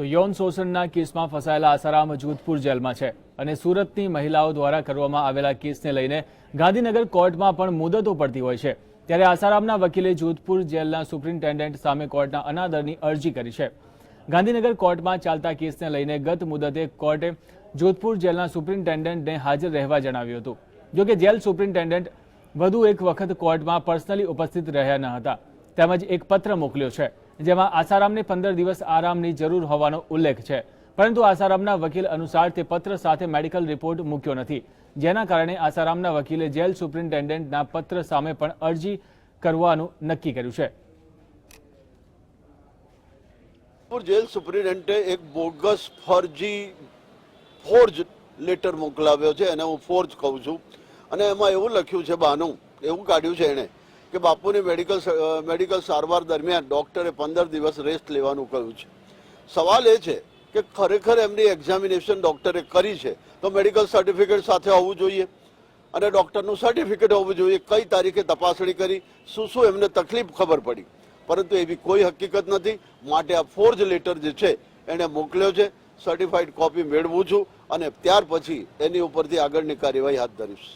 તો યૌન શોષણના કેસમાં ફસાયેલા આસારામ જોધપુર જેલમાં છે અને સુરતની મહિલાઓ દ્વારા કરવામાં આવેલા કેસને લઈને ગાંધીનગર કોર્ટમાં પણ મુદતો પડતી હોય છે. ત્યારે આસારામના વકીલે જોધપુર જેલના સુપ્રિન્ટેન્ડન્ટ સામે કોર્ટના અનાદરની અરજી કરી છે. ગાંધીનગર કોર્ટમાં ચાલતા કેસને લઈને ગત મુદતે કોર્ટે જોધપુર જેલના સુપ્રિન્ટેન્ડન્ટને હાજર રહેવા જણાવ્યું હતું. જોકે જેલ સુપ્રિન્ટેન્ડન્ટ વધુ એક વખત કોર્ટમાં પર્સનલી ઉપસ્થિત રહ્યા ન હતા. તેમજ એક પત્ર મોકલ્યો છે, જેમાં આસારામને પંદર દિવસ આરામની જરૂર હોવાનો ઉલ્લેખ છે. પરંતુ આસારામના વકીલ અનુસાર તે પત્ર સાથે મેડિકલ રિપોર્ટ મૂક્યો નથી. જેના કારણે આસારામના વકીલે જેલ સુપ્રિન્ટેન્ડન્ટના પત્ર સામે પણ અરજી કરવાનું નક્કી કર્યું છે. જેલ સુપ્રિન્ટેન્ડન્ટે એક બોગસ ફરજી ફોર્જ લેટર મોકલાવ્યો છે, એને હું ફોર્જ કહું છું. અને એમાં એવું લખ્યું છે, બાનું, એવું કાઢ્યું છે એણે. કે બાપુની મેડિકલ મેડિકલ સારવાર દરમિયાન ડૉક્ટરે પંદર દિવસ રેસ્ટ લેવાનું કહ્યું છે. સવાલ એ છે કે ખરેખર એમની એક્ઝામિનેશન ડૉક્ટરે કરી છે તો મેડિકલ સર્ટિફિકેટ સાથે હોવું જોઈએ? અને ડૉક્ટરનું સર્ટિફિકેટ હોવું જોઈએ? કઈ તારીખે તપાસણી કરી? શું શું એમને તકલીફ ખબર પડી? પરંતુ એવી કોઈ હકીકત નથી. માટે આ ફોર્જ લેટર જે છે એણે મોકલ્યો છે. સર્ટિફાઈડ કોપી મેળવું છું અને ત્યાર પછી એની ઉપરથી આગળની કાર્યવાહી હાથ ધરીશ.